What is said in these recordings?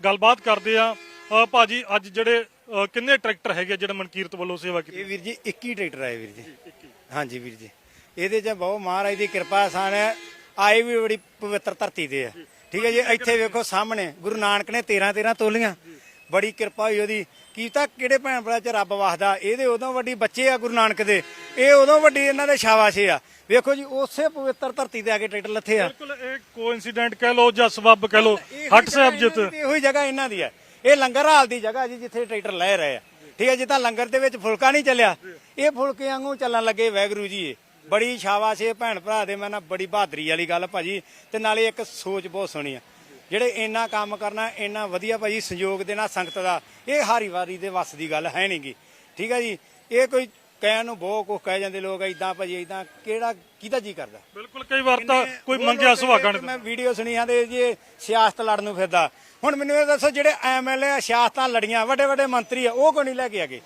ਗੱਲਬਾਤ ਕਰਦੇ ਆ ਭਾਜੀ ਅੱਜ ਜਿਹੜੇ ਕਿੰਨੇ ਟਰੈਕਟਰ ਹੈਗੇ ਜਿਹੜੇ ਮਨਕੀਰਤ ਵੱਲੋਂ ਸੇਵਾ ਕੀਤੀ? ਇਹ ਵੀਰ ਜੀ 21 ਟਰੈਕਟਰ ਆਏ ਵੀਰ ਜੀ। ਹਾਂਜੀ ਵੀਰ ਜੀ। ਇਹਦੇ 'ਚ ਬਹੁਤ ਮਹਾਰਾਜ ਦੀ ਕਿਰਪਾ ਆਸਾਨ ਹੈ ਆਏ ਵੀ ਬੜੀ ਪਵਿੱਤਰ ਧਰਤੀ ਤੇ ਆ। ਠੀਕ ਹੈ ਜੀ ਇੱਥੇ ਵੇਖੋ ਸਾਹਮਣੇ ਗੁਰੂ ਨਾਨਕ ਨੇ 13 13 ਤੋਲੀਆਂ। ਬੜੀ ਕਿਰਪਾ ਹੋਈ ਉਹਦੀ। ਕੀਤਾ ਕਿਹੜੇ ਭੈਣ ਭਰਾ ਚ ਰੱਬ ਵਸਦਾ? ਇਹਦੇ ਉਦੋਂ ਵੱਡੀ ਬੱਚੇ ਆ ਗੁਰੂ ਨਾਨਕ ਦੇ। ਇਹ ਉਦੋਂ ਵੱਡੀ ਇਹਨਾਂ ਦੇ ਸ਼ਾਬਾਸ਼ੇ ਆ। ਵੇਖੋ ਜੀ ਉਸੇ ਪਵਿੱਤਰ ਧਰਤੀ ਤੇ ਆ ਕੇ ਟਰੈਕਟਰ ਲੱਥੇ ਆ। ਬਿਲਕੁਲ ਇਹ ਕੋਇਨਸੀਡੈਂਟ ਕਹਿ ਲਓ ਜਾਂ ਸਬੱਬ ਕਹਿ ਲਓ ਹੱਟ ਸਾਹਿਬ ਜਿੱਤ। ਇਹੋ ਹੀ ਜਗ੍ਹਾ ਇਹਨਾਂ ਦੀ ਹੈ ਇਹ ਲੰਗਰ ਹਾਲ ਦੀ ਜਗ੍ਹਾ ਜੀ ਜਿੱਥੇ ਟਰੈਕਟਰ ਲੈ ਰਹੇ ਆ। ਠੀਕ ਹੈ ਜਿੱਦਾਂ ਲੰਗਰ ਦੇ ਵਿੱਚ ਫੁਲਕਾ ਨਹੀਂ ਚੱਲਿਆ। ਇਹ ਫੁਲਕੇ ਵਾਂਗੂ ਚੱਲਣ ਲੱਗੇ ਵੈਗਰੂ ਜੀ ਬੜੀ ਸ਼ਾਬਾਸ਼ ਇਹ ਭੈਣ ਭਰਾ ਦੇ ਮੈਂ ਨਾ ਬੜੀ ਬਹਾਦਰੀ ਵਾਲੀ ਗੱਲ ਭਾਜੀ ਤੇ ਨਾਲੇ ਇੱਕ ਸੋਚ ਬਹੁਤ ਸੋਹਣੀ ਆ। ਜਿਹੜੇ ਇੰਨਾ ਕੰਮ ਕਰਨਾ ਇੰਨਾ ਵਧੀਆ ਭਾਜੀ ਸੰਯੋਗ ਦੇਣਾ ਸੰਗਤ ਦਾ ਇਹ ਹਾਰੀ ਵਾਰੀ ਦੇ ਵੱਸ ਦੀ ਗੱਲ ਹੈ ਨਹੀਂਗੀ ਠੀਕ ਹੈ ਜੀ? ਇਹ ਕੋਈ ਕਹਿਣ ਨੂੰ ਬਹੁਤ ਕੁਝ ਕਹਿ ਜਾਂਦੇ ਲੋਕ ਇਦਾਂ ਭਾਜੀ ਇਦਾਂ ਕਿਹੜਾ ਕਿਹਦਾ ਜੀ ਕਰਦਾ? ਬਿਲਕੁਲ ਕਈ ਵਾਰ ਤਾਂ ਕੋਈ ਮੰਗਿਆ ਸੁਹਾਗਣ ਕਹਿੰਦੇ ਮੈਂ ਵੀਡੀਓ ਸੁਣੀ ਜਾਂਦੇ ਜੀ ਸਿਆਸਤ ਲੜਨ ਨੂੰ ਫਿਰਦਾ। ਹੁਣ ਮੈਨੂੰ ਇਹ ਦੱਸੋ ਜਿਹੜੇ ਐਮਐਲਏ ਸਿਆਸਤਾਂ ਲੜੀਆਂ ਵੱਡੇ ਵੱਡੇ ਮੰਤਰੀ ਆ ਉਹ ਕੋ ਨਹੀਂ ਲੈ ਕੇ ਆਗੇ?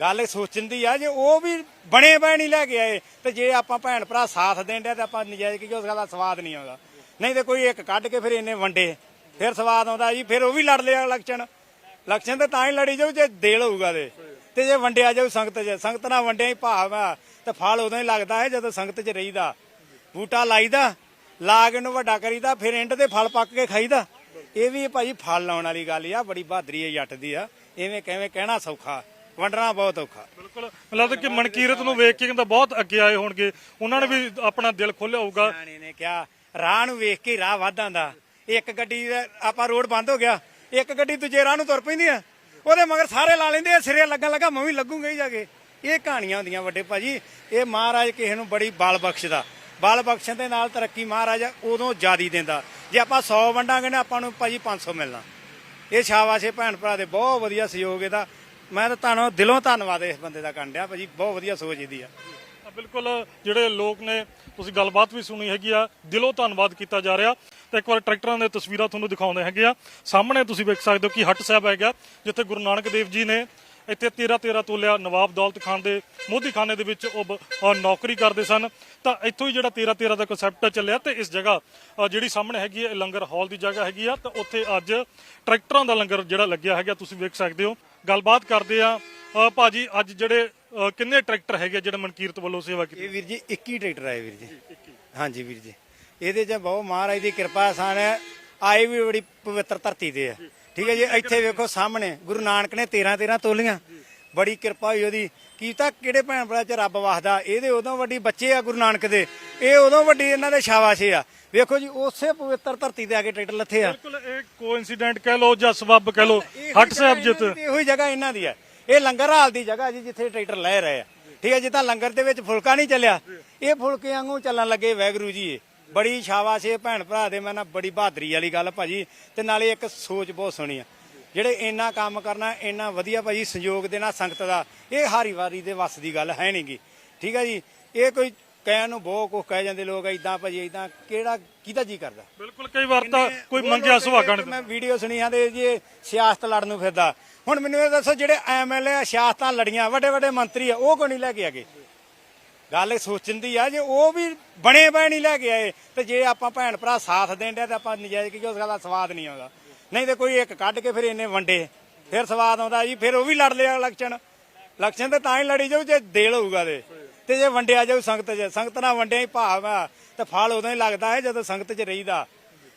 ਗੱਲ ਸੋਚਣ ਦੀ ਆ ਜੇ ਉਹ ਵੀ ਬਣੇ ਬਣੇ ਨਹੀਂ ਲੈ ਕੇ ਆਏ ਤੇ ਜੇ ਆਪਾਂ ਭੈਣ ਭਰਾ ਸਾਥ ਦੇਣ ਡਿਆ ਤੇ ਆਪਾਂ ਨਜਾਇਜ਼ ਕਿ ਉਸ ਗੱਲ ਦਾ ਸਵਾਦ ਨਹੀਂ ਆਉਂਦਾ। ਨਹੀਂ ਤੇ ਕੋਈ ਇੱਕ ਕੱਢ ਕੇ ਫਿਰ ਇਹਨੇ ਵੰਡੇ ਫਿਰ ਸਵਾਦ ਆਉਂਦਾ ਜੀ ਫਿਰ ਉਹ ਵੀ ਲੜ ਲਿਆ ਇਲੈਕਸ਼ਨ ਇਲੈਕਸ਼ਨ ਤੇ ਤਾਂ ਹੀ ਲੜੀ ਜਾਊ ਜੇ ਦੇਲ ਹੋਊਗਾ ਤੇ। ਤੇ ਜੇ ਵੰਡਿਆ ਜਾਊ ਸੰਗਤ 'ਚ ਸੰਗਤ ਨਾਲ ਵੰਡਿਆ ਹੀ ਭਾਵ ਆ। ਤੇ ਫਲ ਉਦੋਂ ਹੀ ਲੱਗਦਾ ਹੈ ਜਦੋਂ ਸੰਗਤ 'ਚ ਰਹੀਦਾ। ਬੂਟਾ ਲਾਈਦਾ ਲਾਗ ਨੂੰ ਵੱਡਾ ਕਰੀਦਾ ਫਿਰ ਐਂਡ ਤੇ ਫਲ ਪੱਕ ਕੇ ਖਾਈਦਾ। ਇਹ ਵੀ ਭਾਜੀ ਫਲ ਲਾਉਣ ਵਾਲੀ ਗੱਲ ਆ ਬੜੀ ਬਹਾਦਰੀ ਹੈ ਜੱਟ ਦੀ ਆ। ਐਵੇਂ ਕਿਵੇਂ ਕਹਿਣਾ ਸੌਖਾ ਵੰਡਣਾ ਬਹੁਤ ਔਖਾ। ਬਿਲਕੁਲ ਲੱਗਦਾ ਕਿ ਮਨਕੀਰਤ ਨੂੰ ਵੇਖ ਕੇ ਕਹਿੰਦਾ ਬਹੁਤ ਅੱਗੇ ਆਏ ਹੋਣਗੇ। ਉਹਨਾਂ ਨੇ ਵੀ ਆਪਣਾ ਦਿਲ ਖੋਲਿਆ ਹੋਊਗਾ। ਨੇ ਕਿਹਾ ਰਾਹ ਨੂੰ ਵੇਖ ਕੇ ਰਾਹ ਵਾਧਾਂ ਦਾ ਇੱਕ ਗੱਡੀ ਆਪਾਂ ਰੋਡ ਬੰਦ ਹੋ ਗਿਆ, ਇੱਕ ਗੱਡੀ ਦੂਜੇ ਰਾਹ ਨੂੰ ਤੁਰ ਪੈਂਦੀ ਆ ਉਹਦੇ ਮਗਰ ਸਾਰੇ ਲਾ ਲੈਂਦੇ ਆ ਸਿਰੇ ਲੱਗਣ ਲੱਗਾ, ਮੈਂ ਵੀ ਲੱਗੂਗਾ ਹੀ ਜਾ ਕੇ। ਇਹ ਕਹਾਣੀਆਂ ਹੁੰਦੀਆਂ ਵੱਡੇ ਭਾਜੀ। ਇਹ ਮਹਾਰਾਜ ਕਿਸੇ ਨੂੰ ਬੜੀ ਬਲ ਬਖਸ਼ਦਾ। ਬਲ ਬਖਸ਼ਣ ਦੇ ਨਾਲ ਤਰੱਕੀ ਮਹਾਰਾਜ ਉਦੋਂ ਜਿਆਦੀ ਦਿੰਦਾ। ਜੇ ਆਪਾਂ 100 ਵੰਡਾਂਗੇ ਨਾ, ਆਪਾਂ ਨੂੰ ਭਾਜੀ 500 ਮਿਲਣਾ। ਇਹ ਸ਼ਾਬਾਸ਼ੇ ਭੈਣ ਭਰਾ ਦੇ, ਬਹੁਤ ਵਧੀਆ ਸਹਿਯੋਗ ਇਹਦਾ। ਮੈਂ ਤਾਂ ਤੁਹਾਨੂੰ ਦਿਲੋਂ ਧੰਨਵਾਦ ਇਸ ਬੰਦੇ ਦਾ ਕਰਨ ਡਿਆ। ਭਾਜੀ, ਬਹੁਤ ਵਧੀਆ ਸੋਚ ਇਹਦੀ ਆ। ਬਿਲਕੁਲ ਜਿਹੜੇ ਲੋਕ ਨੇ, ਤੁਸੀਂ ਗੱਲਬਾਤ ਵੀ ਸੁਣੀ ਹੈਗੀ ਆ, ਦਿਲੋਂ ਧੰਨਵਾਦ ਕੀਤਾ ਜਾ ਰਿਹਾ। ਤੇ ਇੱਕ ਵਾਰ ਟਰੈਕਟਰਾਂ ਦੀਆਂ ਤਸਵੀਰਾਂ ਤੁਹਾਨੂੰ ਦਿਖਾਉਂਦੇ ਹੈਗੇ ਆ। ਸਾਹਮਣੇ ਤੁਸੀਂ ਵੇਖ ਸਕਦੇ ਹੋ ਕਿ ਹੱਟ ਸਾਹਿਬ ਹੈਗਾ, ਜਿੱਥੇ ਗੁਰੂ ਨਾਨਕ ਦੇਵ ਜੀ ਨੇ ਇੱਥੇ 13 13 ਤੋਲਿਆ ਨਵਾਬ ਦੌਲਤ ਖਾਨ ਦੇ ਮੋਦੀਖਾਨੇ ਦੇ ਵਿੱਚ ਉਹ ਬ- ਨੌਕਰੀ ਕਰਦੇ ਸਨ। ਤਾਂ ਇੱਥੋਂ ਹੀ ਜਿਹੜਾ 13 13 ਦਾ ਕਨਸੈਪਟ ਚੱਲਿਆ ਤੇ ਇਸ ਜਗ੍ਹਾ ਜਿਹੜੀ ਸਾਹਮਣੇ ਹੈਗੀ ਹੈ, ਲੰਗਰ ਹਾਲ ਦੀ ਜਗ੍ਹਾ ਹੈਗੀ ਆ। ਤਾਂ ਉੱਥੇ ਅੱਜ ਟਰੈਕਟਰਾਂ ਦਾ ਲੰਗਰ ਜਿਹੜਾ ਲੱਗਿਆ ਹੈਗਾ, ਤੁਸੀਂ ਵੇਖ ਸਕਦੇ ਹੋ। ਗੱਲਬਾਤ ਕਰਦੇ ਆ। ਅਹ ਭਾਜੀ, ਅੱਜ ਜਿਹੜੇ ਅਹ ਕਿੰਨੇ ਟਰੈਕਟਰ ਹੈਗੇ ਆ ਜਿਹੜੇ ਮਨਕੀਰਤ ਵੱਲੋਂ ਸੇਵਾ ਕੀਤੀ? ਇਹ ਵੀਰ ਜੀ 21 ਟਰੈਕਟਰ ਆਏ ਵੀਰ ਜੀ। ਹਾਂਜੀ ਵੀਰ ਜੀ। ਇਹਦੇ 'ਚ ਬਹੁਤ ਮਹਾਰਾਜ ਦੀ ਕਿਰਪਾ ਆਸਾਨ ਹੈ ਆਏ ਵੀ ਬੜੀ ਪਵਿੱਤਰ ਧਰਤੀ ਤੇ ਆ। ਠੀਕ ਹੈ ਜੀ ਇੱਥੇ ਵੇਖੋ ਸਾਹਮਣੇ ਗੁਰੂ ਨਾਨਕ ਨੇ 13 13 ਤੋਲੀਆਂ ਬੜੀ ਕਿਰਪਾ ਹੋਈ ਉਹਦੀ। ਕੀਤਾ ਕਿਹੜੇ ਭੈਣ ਭਰਾ ਚ ਰੱਬ ਵਸਦਾ? ਇਹਦੇ ਉਦੋਂ ਵੱਡੀ ਬੱਚੇ ਆ ਗੁਰੂ ਨਾਨਕ ਦੇ। ਇਹ ਉਦੋਂ ਵੱਡੀ ਇਹਨਾਂ ਦੇ ਸ਼ਾਬਾਸ਼ੇ ਆ। ਵੇਖੋ ਜੀ ਉਸੇ ਪਵਿੱਤਰ ਧਰਤੀ ਤੇ ਆ ਕੇ ਟਰੈਕਟਰ ਲੱਥੇ ਆ। ਬਿਲਕੁਲ ਇਹ ਕੋਇਨਸੀਡੈਂਟ ਕਹਿ ਲਓ ਜਾਂ ਸਬੱਬ ਕਹਿ ਲਓ। ਹੱਟ ਸਾਹਿਬ ਜਿੱਤ। ਇਹੋ ਹੀ ਜਗ੍ਹਾ ਇਹਨਾਂ ਦੀ ਹੈ ਇਹ ਲੰਗਰ ਹਾਲ ਦੀ ਜਗ੍ਹਾ ਜੀ ਜਿੱਥੇ ਟਰੈਕਟਰ ਲੈ ਰਹੇ ਆ। ਠੀਕ ਹੈ ਜਿੱਦਾਂ ਲੰਗਰ ਦੇ ਵਿੱਚ ਫੁਲਕਾ ਨਹੀਂ ਚੱਲਿਆ। ਇਹ ਫੁਲਕੇ ਵਾਂਗੂ ਚੱਲਣ ਲੱਗੇ ਵੈਗਰੂ ਜੀ ਬੜੀ ਸ਼ਾਬਾਸ਼ ਇਹ ਭੈਣ ਭਰਾ ਦੇ, ਮੈਂ ਨਾ ਬੜੀ ਬਹਾਦਰੀ ਵਾਲੀ ਗੱਲ ਭਾਜੀ, ਤੇ ਨਾਲੇ ਇੱਕ ਸੋਚ ਬਹੁਤ ਸੋਹਣੀ ਆ। ਜਿਹੜੇ ਇੰਨਾ ਕੰਮ ਕਰਨਾ, ਇੰਨਾ ਵਧੀਆ ਭਾਜੀ ਸੰਯੋਗ ਦੇਣਾ ਸੰਗਤ ਦਾ, ਇਹ ਹਾਰੀ ਵਾਰੀ ਦੇ ਵੱਸ ਦੀ ਗੱਲ ਹੈ ਨਹੀਂਗੀ ਠੀਕ ਹੈ ਜੀ, ਇਹ ਕੋਈ ਕਹਿਣ ਨੂੰ ਬਹੁਤ ਕੁਝ ਕਹਿ ਜਾਂਦੇ ਲੋਕ ਇਦਾਂ ਭਾਜੀ ਇਦਾਂ ਕਿਹੜਾ ਕਿਹਦਾ ਜੀ ਕਰਦਾ? ਬਿਲਕੁਲ ਕਈ ਵਾਰ ਤਾਂ ਕੋਈ ਮੰਗਿਆ ਸੁਹਾਗਣ ਕਹਿੰਦੇ ਮੈਂ ਵੀਡੀਓ ਸੁਣੀ ਜਾਂਦੇ ਜੀ ਸਿਆਸਤ ਲੜਨ ਨੂੰ ਫਿਰਦਾ। ਹੁਣ ਮੈਨੂੰ ਇਹ ਦੱਸੋ ਜਿਹੜੇ ਐਮਐਲਏ ਸਿਆਸਤਾਂ ਲੜੀਆਂ ਵੱਡੇ ਵੱਡੇ ਮੰਤਰੀ ਆ ਉਹ ਕੋ ਨਹੀਂ ਲੈ ਕੇ ਆਗੇ? ਗੱਲ ਸੋਚਣ ਦੀ ਆ ਜੇ ਉਹ ਵੀ ਬਣੇ ਬਣੇ ਨਹੀਂ ਲੈ ਕੇ ਆਏ ਤੇ ਜੇ ਆਪਾਂ ਭੈਣ ਭਰਾ ਸਾਥ ਦੇਣ ਡਿਆ ਤੇ ਆਪਾਂ ਨਜਾਇਜ਼ ਕਿ ਉਸ ਗੱਲ ਦਾ ਸਵਾਦ ਨਹੀਂ ਆਉਂਦਾ। ਨਹੀਂ ਤੇ ਕੋਈ ਇੱਕ ਕੱਢ ਕੇ ਫਿਰ ਇਹਨੇ ਵੰਡੇ ਫਿਰ ਸਵਾਦ ਆਉਂਦਾ ਜੀ ਫਿਰ ਉਹ ਵੀ ਲੜ ਲਿਆ ਇਲੈਕਸ਼ਨ ਇਲੈਕਸ਼ਨ ਤੇ ਤਾਂ ਹੀ ਲੜੀ ਜਾਊ ਜੇ ਦੇਲ ਹੋਊਗਾ ਤੇ। ਤੇ ਜੇ ਵੰਡਿਆ ਜਾਊ ਸੰਗਤ 'ਚ ਸੰਗਤ ਨਾਲ ਵੰਡਿਆ ਹੀ ਭਾਵ ਆ ਤੇ ਫਲ ਉਦੋਂ ਹੀ ਲੱਗਦਾ ਹੈ ਜਦੋਂ ਸੰਗਤ 'ਚ ਰਹੀਦਾ।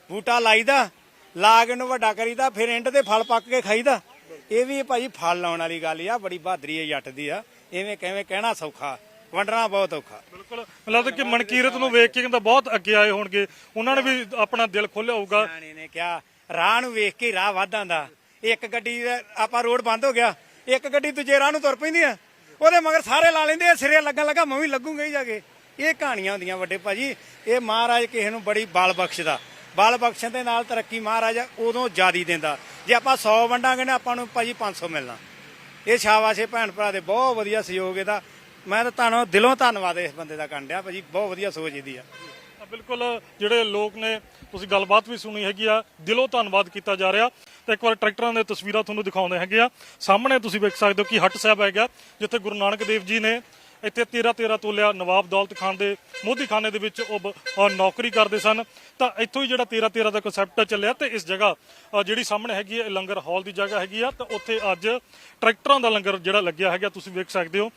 ਬੂਟਾ ਲਾਈਦਾ ਲਾਗ ਨੂੰ ਵੱਡਾ ਕਰੀਦਾ ਫਿਰ ਐਂਡ ਤੇ ਫਲ ਪੱਕ ਕੇ ਖਾਈਦਾ। ਇਹ ਵੀ ਭਾਜੀ ਫਲ ਲਾਉਣ ਵਾਲੀ ਗੱਲ ਆ ਬੜੀ ਬਹਾਦਰੀ ਹੈ ਜੱਟ ਦੀ ਆ। ਐਵੇਂ ਕਿਵੇਂ ਕਹਿਣਾ ਸੌਖਾ ਵੰਡਣਾ ਬਹੁਤ ਔਖਾ। ਬਿਲਕੁਲ। ਲੱਗਦਾ ਕਿ ਮਨਕੀਰਤ ਨੂੰ ਵੇਖ ਕੇ ਕਹਿੰਦਾ ਬਹੁਤ ਅੱਗੇ ਆਏ ਹੋਣਗੇ। ਉਹਨਾਂ ਨੇ ਵੀ ਆਪਣਾ ਦਿਲ ਖੋਲਿਆ ਹੋਊਗਾ। ਸਿਆਣੇ ਨੇ ਕਿਹਾ ਰਾਹ ਨੂੰ ਵੇਖ ਕੇ ਰਾਹ ਵਾਧਾਂ ਦਾ ਇੱਕ ਗੱਡੀ ਦਾ ਆਪਾਂ ਰੋਡ ਬੰਦ ਹੋ ਗਿਆ। ਇੱਕ ਗੱਡੀ ਦੂਜੇ ਰਾਹ ਨੂੰ ਤੁਰ ਪੈਂਦੀ ਆ। ਉਹਦੇ ਮਗਰ ਸਾਰੇ ਲਾ ਲੈਂਦੇ ਆ ਸਿਰੇ ਲੱਗਣ ਲੱਗਾ, ਮੈਂ ਵੀ ਲੱਗੂਗਾ ਹੀ ਜਾ ਕੇ। ਇਹ ਕਹਾਣੀਆਂ ਹੁੰਦੀਆਂ ਵੱਡੇ ਭਾਜੀ। ਇਹ ਮਹਾਰਾਜ ਕਿਸੇ ਨੂੰ ਬੜੀ ਬਲ ਬਖਸ਼ਦਾ। ਬਲ ਬਖਸ਼ਣ ਦੇ ਨਾਲ ਤਰੱਕੀ ਮਹਾਰਾਜ ਉਦੋਂ ਜਿਆਦੀ ਦਿੰਦਾ। ਜੇ ਆਪਾਂ 100 ਵੰਡਾਂਗੇ ਨਾ, ਆਪਾਂ ਨੂੰ ਭਾਜੀ 500 ਮਿਲਣਾ। ਇਹ ਸ਼ਾਬਾਸ਼ੇ ਭੈਣ ਭਰਾ ਦੇ ਬਹੁਤ ਵਧੀਆ ਸਹਿਯੋਗ ਇਹਦਾ। ਮੈਂ ਤਾਂ ਤੁਹਾਨੂੰ ਦਿਲੋਂ ਧੰਨਵਾਦ ਇਸ ਬੰਦੇ ਦਾ ਕਰਨ ਡਿਆ ਭਾਜੀ। ਬਹੁਤ ਵਧੀਆ ਸੋਚ ਇਹਦੀ ਆ। ਬਿਲਕੁਲ, ਜਿਹੜੇ ਲੋਕ ਨੇ, ਤੁਸੀਂ ਗੱਲਬਾਤ ਵੀ ਸੁਣੀ ਹੈਗੀ ਆ। ਦਿਲੋਂ ਧੰਨਵਾਦ ਕੀਤਾ ਜਾ ਰਿਹਾ। ਤੇ ਇੱਕ ਵਾਰ ਟਰੈਕਟਰਾਂ ਦੀਆਂ ਤਸਵੀਰਾਂ ਤੁਹਾਨੂੰ ਦਿਖਾਉਂਦੇ ਹੈਗੇ ਆ। ਸਾਹਮਣੇ ਤੁਸੀਂ ਵੇਖ ਸਕਦੇ ਹੋ ਕਿ ਹੱਟ ਸਾਹਿਬ ਹੈਗਾ ਜਿੱਥੇ ਗੁਰੂ ਨਾਨਕ ਦੇਵ ਜੀ ਨੇ ਇੱਥੇ 13 13 ਤੋਲਿਆ ਨਵਾਬ ਦੌਲਤ ਖਾਨ ਦੇ ਮੋਦੀਖਾਨੇ ਦੇ ਵਿੱਚ ਉਹ ਬ- ਨੌਕਰੀ ਕਰਦੇ ਸਨ। ਤਾਂ ਇੱਥੋਂ ਹੀ ਜਿਹੜਾ 13 13 ਦਾ ਕਨਸੈਪਟ ਚੱਲਿਆ ਤੇ ਇਸ ਜਗ੍ਹਾ ਜਿਹੜੀ ਸਾਹਮਣੇ ਹੈਗੀ ਹੈ ਇਹ ਲੰਗਰ ਹਾਲ ਦੀ ਜਗ੍ਹਾ ਹੈਗੀ ਆ। ਤਾਂ ਉੱਥੇ ਅੱਜ ਟਰੈਕਟਰਾਂ ਦਾ ਲੰਗਰ ਜਿਹੜਾ ਲੱਗਿਆ ਹੈਗਾ, ਤੁਸੀਂ ਵੇਖ ਸਕਦੇ ਹੋ।